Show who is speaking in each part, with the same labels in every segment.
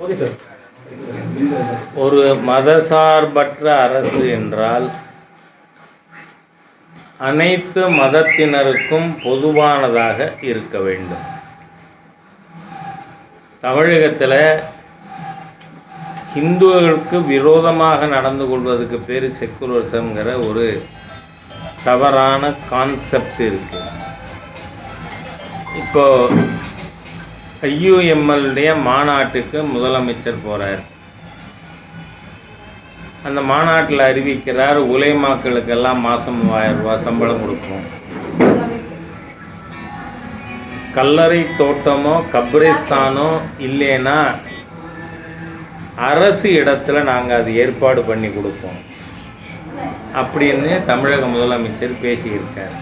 Speaker 1: Okay sir
Speaker 2: ஒரு மதசார்பற்ற அரசு என்றால் அனைத்து மதத்தினருக்கும் பொதுவானதாக இருக்க வேண்டும். தமிழகத்தில் ஹிந்துக்களுக்கு விரோதமாக நடந்து கொள்வதற்கு பேர் செக்குலரிசம்ங்கிற ஒரு தவறான கான்செப்ட் இருக்குது இப்போ ஐயுஎம்எல்டைய மாநாட்டுக்கு முதலமைச்சர் போகிறார் அந்த மாநாட்டில் அறிவிக்கிறார் உலைமாக்களுக்கெல்லாம் மாதம் மூவாயிரம் ரூபாய் சம்பளம் கொடுப்போம். கல்லறை தோட்டமோ கப்ரிஸ்தானோ இல்லைன்னா அரசு இடத்துல நாங்கள் அது ஏற்பாடு பண்ணி கொடுப்போம். அப்படின்னு தமிழக முதலமைச்சர் பேசியிருக்கார்.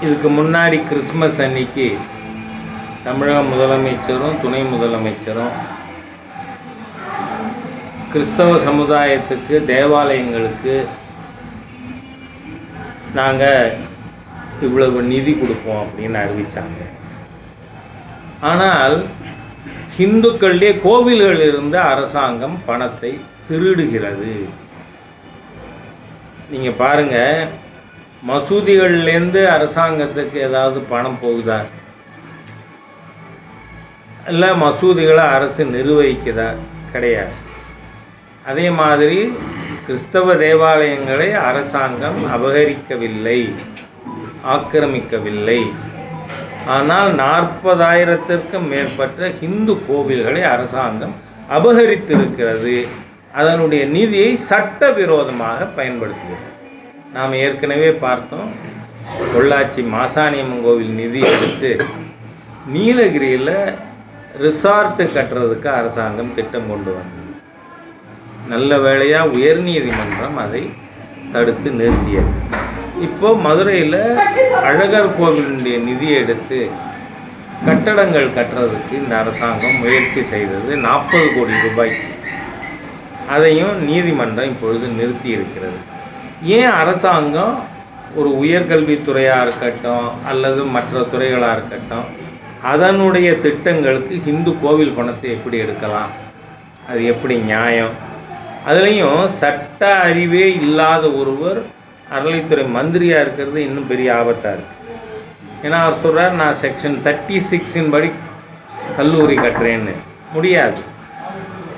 Speaker 2: இதுக்கு முன்னாடி கிறிஸ்மஸ் அன்னைக்கு தமிழக முதலமைச்சரும் துணை முதலமைச்சரும். கிறிஸ்தவ சமுதாயத்துக்கு தேவாலயங்களுக்கு நாங்கள் இவ்வளவு நிதி கொடுப்போம் அப்படின்னு அறிவித்தாங்க ஆனால் ஹிந்துக்களிலே கோவில்களிலிருந்து அரசாங்கம் பணத்தை திருடுகிறது. நீங்கள் பாருங்கள் மசூதிகள்லேருந்து அரசாங்கத்துக்கு ஏதாவது பணம் போகுதா? இல்லை மசூதிகளை அரசு நிர்வகிக்குதா கிடையாது. அதே மாதிரி கிறிஸ்தவ தேவாலயங்களை அரசாங்கம் அபகரிக்கவில்லை ஆக்கிரமிக்கவில்லை. ஆனால் நாற்பதாயிரத்திற்கும் மேற்பட்ட ஹிந்து கோவில்களை அரசாங்கம் அபகரித்திருக்கிறது. அதனுடைய நிதியை சட்டவிரோதமாக பயன்படுத்துகிறது. நாம் ஏற்கனவே பார்த்தோம் பொள்ளாச்சி மாசாணியம்மன் கோவில் நிதி எடுத்து நீலகிரியில் ரிசார்ட்டு கட்டுறதுக்கு அரசாங்கம் திட்டம் கொண்டு வந்தது. நல்ல வேளையாக உயர்நீதிமன்றம் அதை தடுத்து நிறுத்தியது. இப்போ மதுரையில் அழகர் கோவிலுடைய நிதியை எடுத்து கட்டடங்கள் கட்டுறதுக்கு இந்த அரசாங்கம் முயற்சி செய்தது. நாற்பது கோடி ரூபாய். அதையும் நீதிமன்றம் இப்பொழுது நிறுத்தி இருக்கிறது ஏன் அரசாங்கம் ஒரு உயர்கல்வித்துறையாக இருக்கட்டும் அல்லது மற்ற துறைகளாக இருக்கட்டும் அதனுடைய திட்டங்களுக்கு ஹிந்து கோவில் பணத்தை எப்படி எடுக்கலாம்? அது எப்படி நியாயம்? அதுலேயும் சட்ட அறிவே இல்லாத ஒருவர் அறநிலைத்துறை மந்திரியாக இருக்கிறது இன்னும் பெரிய ஆபத்தாக இருக்குது ஏன்னா அவர் சொல்கிறார் நான் செக்ஷன் தேர்ட்டி சிக்ஸின் படி கல்லூரி கட்டுறேன்னு. முடியாது.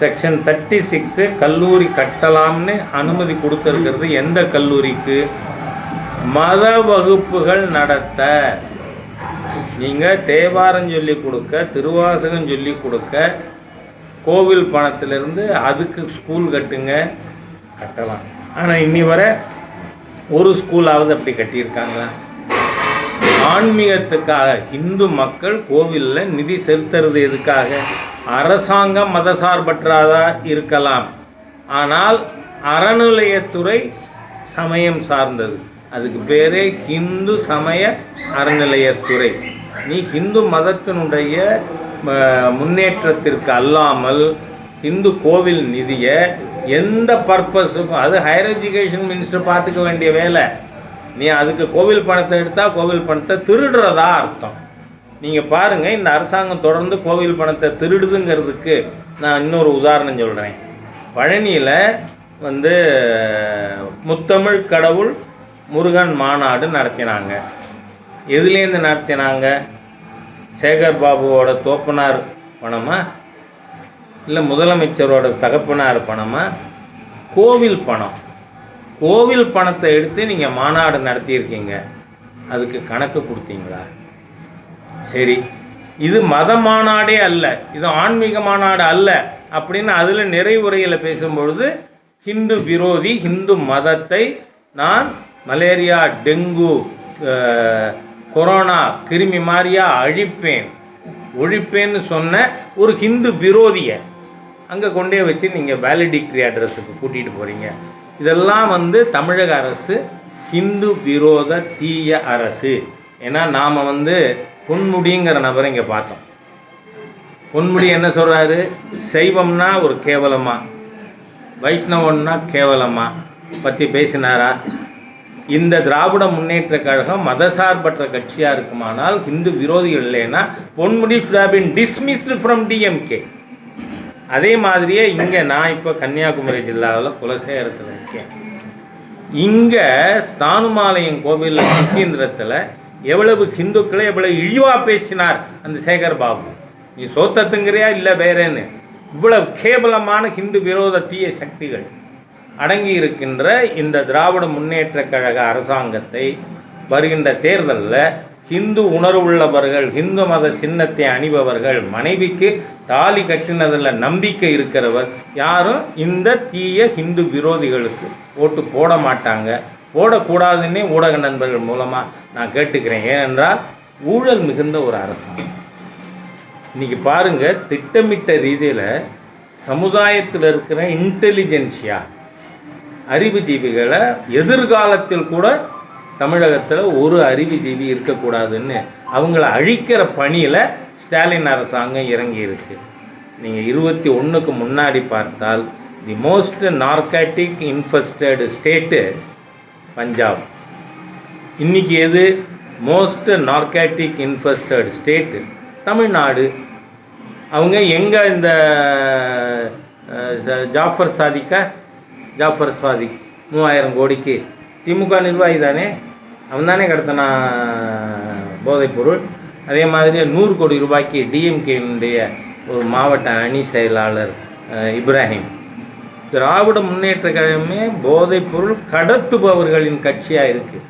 Speaker 2: செக்ஷன் தேர்ட்டி சிக்ஸு கல்லூரி கட்டலாம்னு அனுமதி கொடுத்துருக்கிறது எந்த கல்லூரிக்கு? மத வகுப்புகள் நடத்த. நீங்கள் தேவாரம் சொல்லி கொடுக்க திருவாசகம் சொல்லி கொடுக்க கோவில் பணத்திலிருந்து அதுக்கு ஸ்கூல் கட்டுங்க கட்டலாம். ஆனால் இன்னி வரை ஒரு ஸ்கூலாவது அப்படி கட்டியிருக்காங்களா? ஆன்மீகத்துக்காக இந்து மக்கள் கோவிலில் நிதி செலுத்துறது எதுக்காக? அரசாங்கம் மதசார்பற்றதா இருக்கலாம். ஆனால் அறநிலையத்துறை சமயம் சார்ந்தது. அதுக்கு பேரே ஹிந்து சமய அறநிலையத்துறை. நீ ஹிந்து மதத்தினுடைய முன்னேற்றத்திற்கு அல்லாமல் இந்து கோவில் நிதியை எந்த பர்பஸுக்கும் அது ஹையர் எஜுகேஷன் மினிஸ்டர் பார்த்துக்க வேண்டிய வேலை. நீ அதுக்கு கோவில் பணத்தை எடுத்தால் கோவில் பணத்தை திருடுறதா அர்த்தம். நீங்கள் பாருங்கள் இந்த அரசாங்கம் தொடர்ந்து கோவில் பணத்தை திருடுதுங்கிறதுக்கு நான் இன்னொரு உதாரணம் சொல்கிறேன் பழனியில் வந்து முத்தமிழ் கடவுள் முருகன் மாநாடு நடத்தினாங்க. எதுலேருந்து நடத்தினாங்க? சேகர் பாபுவோட தோப்பனார் பணமா? இல்லை முதலமைச்சரோட தகப்பனார் பணமா? கோவில் பணம். கோவில் பணத்தை எடுத்து நீங்கள் மாநாடு நடத்தியிருக்கீங்க. அதுக்கு கணக்கு கொடுத்தீங்களா? சரி. இது மத மாநாடே அல்ல. இது ஆன்மீக மாநாடு அல்ல அப்படின்னு அதில் நிறைவுரையில் பேசும்பொழுது ஹிந்து விரோதி ஹிந்து மதத்தை நான் மலேரியா டெங்கு கொரோனா கிருமி மாதிரியா அழிப்பேன். ஒழிப்பேன்னு சொன்ன ஒரு ஹிந்து விரோதியை அங்கே கொண்டே வச்சு நீங்கள் வேலிடிக்ரி அட்ரஸுக்கு கூட்டிகிட்டு போகிறீங்க இதெல்லாம் வந்து தமிழக அரசு ஹிந்து விரோத தீய அரசு. ஏன்னா நாம் வந்து பொன்முடிங்கிற நபரை இங்கே பார்த்தோம். பொன்முடி என்ன சொல்கிறாரு சைவம்னா ஒரு கேவலமாக வைஷ்ணவன்னா கேவலமாக பற்றி பேசினாரா? இந்த திராவிட முன்னேற்ற கழகம் மதசார்பற்ற கட்சியாக இருக்குமானால் ஹிந்து விரோதிகள் இல்லைன்னா பொன்முடி சுடாபின் have ஃப்ரம் டிஎம்கே அதே மாதிரியே இங்கே நான் இப்போ கன்னியாகுமரி ஜில்லாவில் குலசேகரத்தில் இருக்கேன். இங்கே ஸ்தானுமாலயம் கோவிலில் சுசீந்திரத்தில் எவ்வளவு ஹிந்துக்களை எவ்வளவு இழிவாக பேசினார் அந்த சேகர் பாபு. நீ சோத்தத்துங்கிறியா இல்லை வேறேன்னு? இவ்வளவு கேவலமான ஹிந்து விரோத தீய சக்திகள். அடங்கி இருக்கின்ற இந்த திராவிட முன்னேற்ற கழக அரசாங்கத்தை வருகின்ற தேர்தலில் ஹிந்து உணர்வுள்ளவர்கள் ஹிந்து மத சின்னத்தை அணிபவர்கள் மனைவிக்கு தாலி கட்டினதில் நம்பிக்கை இருக்கிறவர் யாரும் இந்த தீய ஹிந்து விரோதிகளுக்கு ஓட்டு போட மாட்டாங்க. போடக்கூடாதுன்னே ஊடக நண்பர்கள் மூலமாக நான் கேட்டுக்கிறேன். ஏனென்றால் ஊழல் மிகுந்த ஒரு அரசாங்கம். இன்னைக்கு பாருங்கள் திட்டமிட்ட ரீதியில் சமுதாயத்தில் இருக்கிற இன்டெலிஜென்சியாக அறிவுஜீவிகளை எதிர்காலத்தில் கூட தமிழகத்தில் ஒரு அறிவுஜீவி இருக்கக்கூடாதுன்னு அவங்கள அழிக்கிற பணியில் ஸ்டாலின் அரசாங்கம் இறங்கியிருக்கு. நீங்கள் இருபத்தி ஒன்றுக்கு முன்னாடி பார்த்தால் the most narcotic infested state Punjab. இன்னைக்கு எது? Most narcotic infested state Tamil Nadu. அவங்க எங்கே இந்த ஜாஃபர் சாதிக்க? ஜாஃபர் சுவாதி மூவாயிரம் கோடிக்கு. திமுக நிர்வாகி தானே? அவன் தானே கடத்தினா போதைப்பொருள் அதே மாதிரி நூறு கோடி ரூபாய்க்கு டிஎம்கேனுடைய ஒரு மாவட்ட அணி செயலாளர் இப்ராஹிம். திராவிட முன்னேற்ற கழகமே போதைப்பொருள் கடத்துபவர்களின் கட்சியாக இருக்குது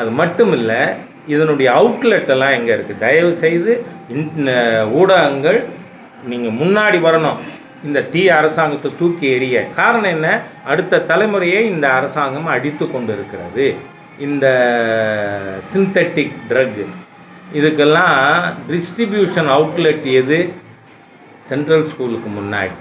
Speaker 2: அது மட்டும் இல்லை இதனுடைய அவுட்லெட்டெல்லாம் எங்கே இருக்குது தயவு செய்து இன் ஊடகங்கள் நீங்கள் முன்னாடி வரணும். இந்த தீய அரசாங்கத்தை தூக்கி எறிய. காரணம் என்ன? அடுத்த தலைமுறையை இந்த அரசாங்கம் அடித்து கொண்டிருக்கிறது. இந்த சிந்தட்டிக் ட்ரக் இதுக்கெல்லாம் டிஸ்ட்ரிபியூஷன் அவுட்லெட் எது? சென்ட்ரல் ஸ்கூலுக்கு முன்னாடி.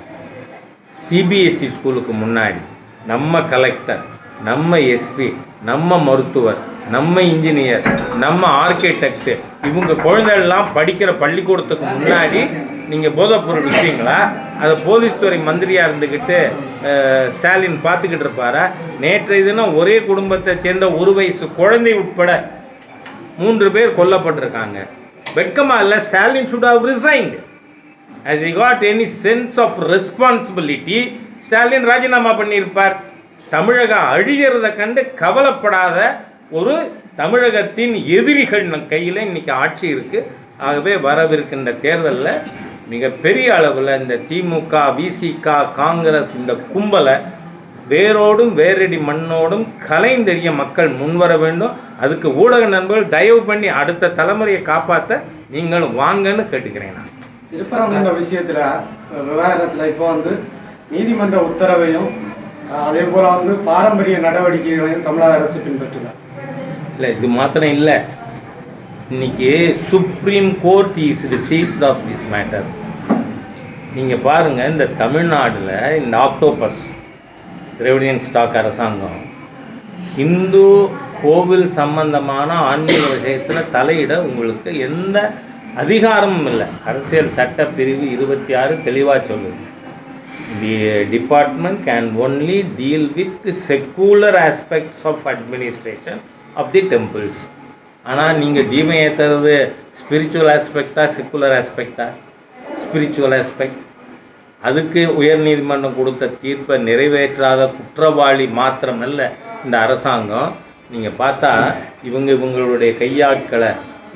Speaker 2: சிபிஎஸ்சி ஸ்கூலுக்கு முன்னாடி. நம்ம கலெக்டர் நம்ம எஸ்பி நம்ம மருத்துவர் நம்ம இன்ஜினியர் நம்ம ஆர்கிடெக்ட் இவங்க குழந்தைகள்லாம் படிக்கிற பள்ளிக்கூடத்துக்கு முன்னாடி நீங்கள் போதைப்பொருள் விற்பீங்களா அதை போலீஸ் துறை மந்திரியாக இருந்துக்கிட்டு ஸ்டாலின் பார்த்துக்கிட்டு இருப்பாரா? நேற்றைய தினம் ஒரே குடும்பத்தை சேர்ந்த ஒரு வயசு குழந்தை உட்பட மூன்று பேர் கொல்லப்பட்டிருக்காங்க. வெட்கமாக இல்லை Stalin should have resigned as he got any sense of responsibility Stalin ராஜினாமா பண்ணியிருப்பார். தமிழகம் அழிகிறத கண்டு கவலைப்படாத ஒரு தமிழகத்தின் எதிரிகள் கையில் இன்னைக்கு ஆட்சி இருக்குது ஆகவே வரவிருக்கின்ற தேர்தலில் மிகப்பெரிய அளவில் இந்த திமுக விசிக காங்கிரஸ் இந்த கும்பலை வேரோடும் வேரடி மண்ணோடும் கலைந்தெறிய மக்கள் முன்வர வேண்டும். அதுக்கு ஊடக நண்பர்கள் தயவு பண்ணி அடுத்த தலைமுறையை காப்பாற்ற நீங்களும் வாங்கன்னு கேட்டுக்கிறேன் நான்.
Speaker 1: திருப்பரங்குன்ற விஷயத்துல விவகாரத்துல இப்போ வந்து நீதிமன்ற உத்தரவையும் அதே போல வந்து பாரம்பரிய நடவடிக்கைகளையும் தமிழக அரசு பின்பற்றுதா.
Speaker 2: இல்லை இது மாத்திரம் இல்லை. இன்னைக்கு supreme court is seized of this matter நீங்கள் பாருங்கள் இந்த தமிழ்நாட்டில் இந்த ஆக்டோபஸ் திராவிடியன் ஸ்டாக் அரசாங்கம் ஹிந்து கோவில் சம்பந்தமான ஆன்மீக விஷயத்தில் தலையிட உங்களுக்கு எந்த அதிகாரமும் இல்லை. அரசியல் சட்ட பிரிவு இருபத்தி ஆறு தெளிவாக சொல்லுது. The department can only deal with secular aspects of administration of the temples ஆனால் நீங்கள் தீபம் ஏற்றுறது ஸ்பிரிச்சுவல் ஆஸ்பெக்டா செக்குலர் ஆஸ்பெக்டா ஸ்பிரிச்சுவல் ஆஸ்பெக்ட் அதுக்கு உயர்நீதிமன்றம் கொடுத்த தீர்ப்பை நிறைவேற்றாத குற்றவாளி மாத்திரமல்ல இந்த அரசாங்கம். நீங்கள் பார்த்தா இவங்க இவங்களுடைய கையாட்களை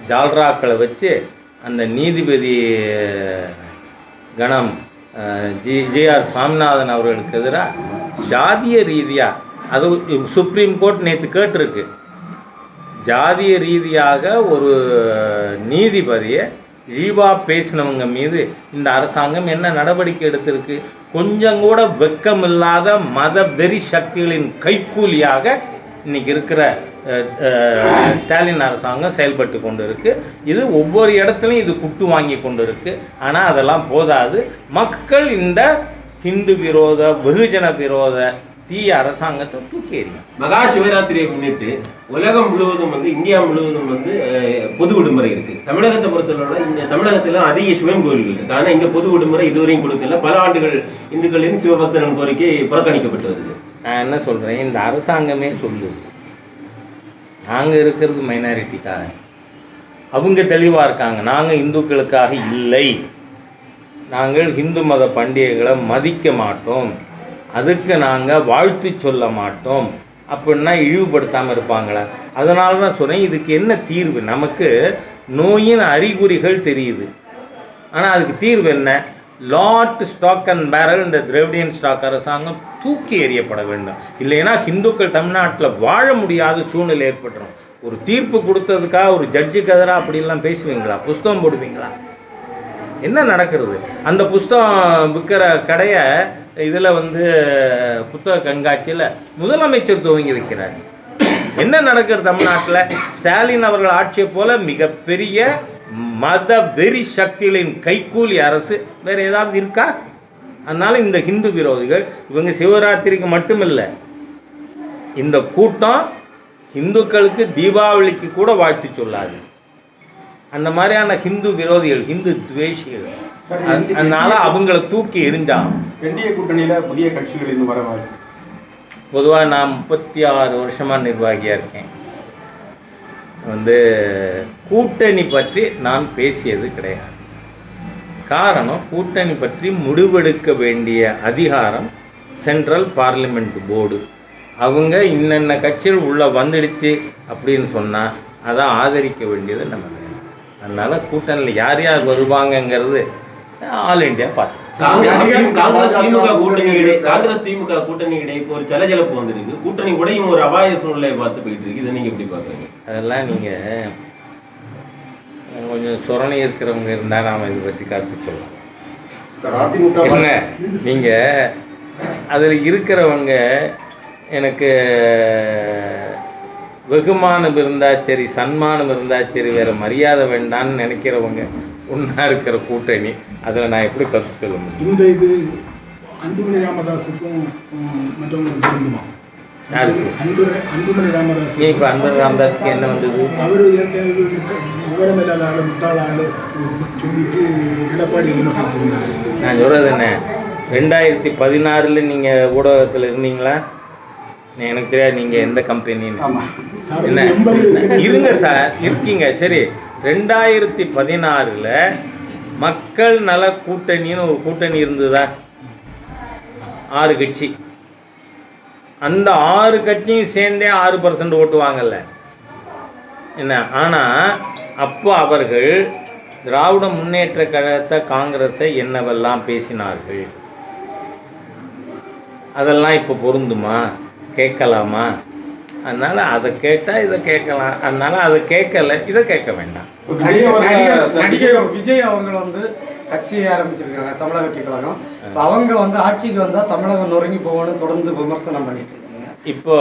Speaker 2: ஜால்ராக்களை வச்சு அந்த நீதிபதி கணம் ஜி ஜேஆர் சாமிநாதன் அவர்களுக்கு எதிராக ஜாதிய ரீதியாக அது சுப்ரீம் கோர்ட் நேற்று கேட்டிருக்கு. ஜாதிய ரீதியாக ஒரு நீதிபதியை இழிவாக பேசினவங்க மீது இந்த அரசாங்கம் என்ன நடவடிக்கை எடுத்திருக்கு? கொஞ்சம் கூட வெக்கமில்லாத மத வெறி சக்திகளின் கைக்கூலியாக இன்னைக்கு இருக்கிற ஸ்டாலின் அரசாங்கம் செயல்பட்டு கொண்டு இருக்கு இது ஒவ்வொரு இடத்துலையும் இது குட்டு வாங்கி கொண்டு இருக்கு ஆனால் அதெல்லாம் போதாது. மக்கள் இந்த ஹிந்து விரோத வெகுஜன விரோத தீய அரசாங்கத்தை தூக்கி எறியும்.
Speaker 3: மகா சிவராத்திரியை முன்னிட்டு உலகம் முழுவதும் வந்து இந்தியா முழுவதும் வந்து பொது விடுமுறை இருக்கு. தமிழகத்தை பொறுத்தவரை இந்த தமிழகத்துல அதிக சிவன் கோயில்கள் இருக்கு. ஆனா இங்க பொது விடுமுறை இதுவரையும் கொடுக்கல. பல ஆண்டுகள் இந்துக்களின் சிவபக்தர்கள் கோரிக்கை புறக்கணிக்கப்பட்டு வருது.
Speaker 2: நான் என்ன சொல்கிறேன் இந்த அரசாங்கமே சொல்லுது. நாங்கள் இருக்கிறது மைனாரிட்டிக்காக அவங்க தெளிவாக இருக்காங்க. நாங்கள் இந்துக்களுக்காக இல்லை. நாங்கள் இந்து மத பண்டிகைகளை மதிக்க மாட்டோம். அதுக்கு நாங்கள் வாழ்த்து சொல்ல மாட்டோம். அப்படின்னா இழிவுபடுத்தாமல் இருப்பாங்களா? அதனால தான் சொன்னேன் இதுக்கு என்ன தீர்வு? நமக்கு நோயின் அறிகுறிகள் தெரியுது. ஆனால் அதுக்கு தீர்வு என்ன? லாட் ஸ்டாக் அண்ட் பேரல் இந்த திராவிடியன் ஸ்டாக் அரசாங்கம் தூக்கி எறியப்பட வேண்டும். இல்லைன்னா இந்துக்கள் தமிழ்நாட்டில் வாழ முடியாத சூழ்நிலை ஏற்பட்டுரும். ஒரு தீர்ப்பு கொடுத்ததுக்காக ஒரு ஜட்ஜுக்கு எதிராக அப்படிலாம் பேசுவீங்களா? புஸ்தகம் போடுவீங்களா? என்ன நடக்கிறது? அந்த புஸ்தகம் விற்கிற கடையை இதில் வந்து புத்தக கண்காட்சியில் முதலமைச்சர் துவங்கி வைக்கிறார். என்ன நடக்கிறது தமிழ்நாட்டில்? ஸ்டாலின் அவர்கள் ஆட்சியை போல மிகப்பெரிய மத வெறி சக்திகளின் கைக்கூலி அரசு வேறு ஏதாவது இருக்கா? அதனால் இந்த ஹிந்து விரோதிகள் இவங்க சிவராத்திரிக்கு மட்டுமில்லை இந்த கூட்டம் இந்துக்களுக்கு தீபாவளிக்கு கூட வாழ்த்து சொல்லாது. அந்த மாதிரியான ஹிந்து விரோதிகள் ஹிந்து துவேஷிகள் அதனால அவங்கள தூக்கி எரிஞ்சான்
Speaker 4: என்டிஏ கூட்டணியில புதிய கட்சிகள் இன்னும் வர
Speaker 2: பொதுவாக நான் முப்பத்தி ஆறு வருஷமாக நிர்வாகியாக இருக்கேன். வந்து கூட்டணி பற்றி நான் பேசியது கிடையாது. காரணம் கூட்டணி பற்றி முடிவெடுக்க வேண்டிய அதிகாரம் சென்ட்ரல் பார்லிமெண்ட் போர்டு. அவங்க இன்னென்ன கட்சிகள் உள்ளே வந்துடுச்சு அப்படின்னு சொன்னால் அதை ஆதரிக்க வேண்டியது நம்ம அதனால் கூட்டணியில் யார் யார் வருவாங்கங்கிறது ஆல் இண்டியா பார்த்து
Speaker 3: காங்கிரஸ் காங்கிரஸ் திமுக கூட்டணி இடை காங்கிரஸ் திமுக கூட்டணி இடை இப்போ ஒரு சலஜலப்பு வந்திருக்கு. கூட்டணி உடையும் ஒரு அபாய சூழ்நிலையை பார்த்து போயிட்டு இருக்கு. இதை நீங்க எப்படி பாக்குறீங்க
Speaker 2: அதெல்லாம் நீங்கள் கொஞ்சம் சுரணை இருக்கிறவங்க இருந்தால் நாம் இதை பற்றி கருத்து சொல்லலாம்.
Speaker 5: அதிமுக
Speaker 2: என்ன நீங்கள் அதில் இருக்கிறவங்க எனக்கு வெகுமானம் இருந்தால் சரி சன்மானம் இருந்தால் சரி வேறு மரியாதை வேண்டான்னு நினைக்கிறவங்க ஒன்றா இருக்கிற கூட்டணி அதில் நான் எப்படி கருத்து சொல்ல முடியும்?
Speaker 6: இந்த இது அன்புமணி ராமதாஸுக்கும் மற்றவங்களுக்கும்
Speaker 2: ஏன் இப்போ அன்பர் ராமதாஸுக்கு என்ன வந்தது?
Speaker 6: அவர்
Speaker 2: நான் சொல்கிறது என்ன? ரெண்டாயிரத்தி பதினாறில் நீங்கள் ஊடகத்தில் இருந்தீங்களா? எனக்கு தெரியாது நீங்கள் எந்த கம்பெனின்னு என்ன? இருங்க சார் இருக்கீங்க. சரி ரெண்டாயிரத்தி பதினாறில் மக்கள் நல கூட்டணின்னு ஒரு கூட்டணி இருந்ததா? ஆறு கட்சி. அந்த ஆறு கட்சியும் சேர்ந்தே ஆறு பர்சன்ட் ஓட்டு வாங்கல. என்ன? ஆனால் அப்போ அவர்கள் திராவிட முன்னேற்ற கழகத்தை காங்கிரஸை என்னவெல்லாம் பேசினார்கள்? அதெல்லாம் இப்போ பொருந்துமா? கேட்கலாமா? அதனால் அதை கேட்டால் இதை கேட்கலாம். அதனால் அதை கேட்கல இதை கேட்க வேண்டாம்.
Speaker 1: நடிகர் விஜய் அவர்கள் வந்து கட்சியை ஆரம்பிச்சிருக்காங்க தமிழக வெற்றி கழகம். அவங்க வந்து ஆட்சிக்கு வந்தா தமிழகம் நொறுங்கி போகணும்னு தொடர்ந்து விமர்சனம் பண்ணிட்டு இருக்காங்க.
Speaker 2: இப்போ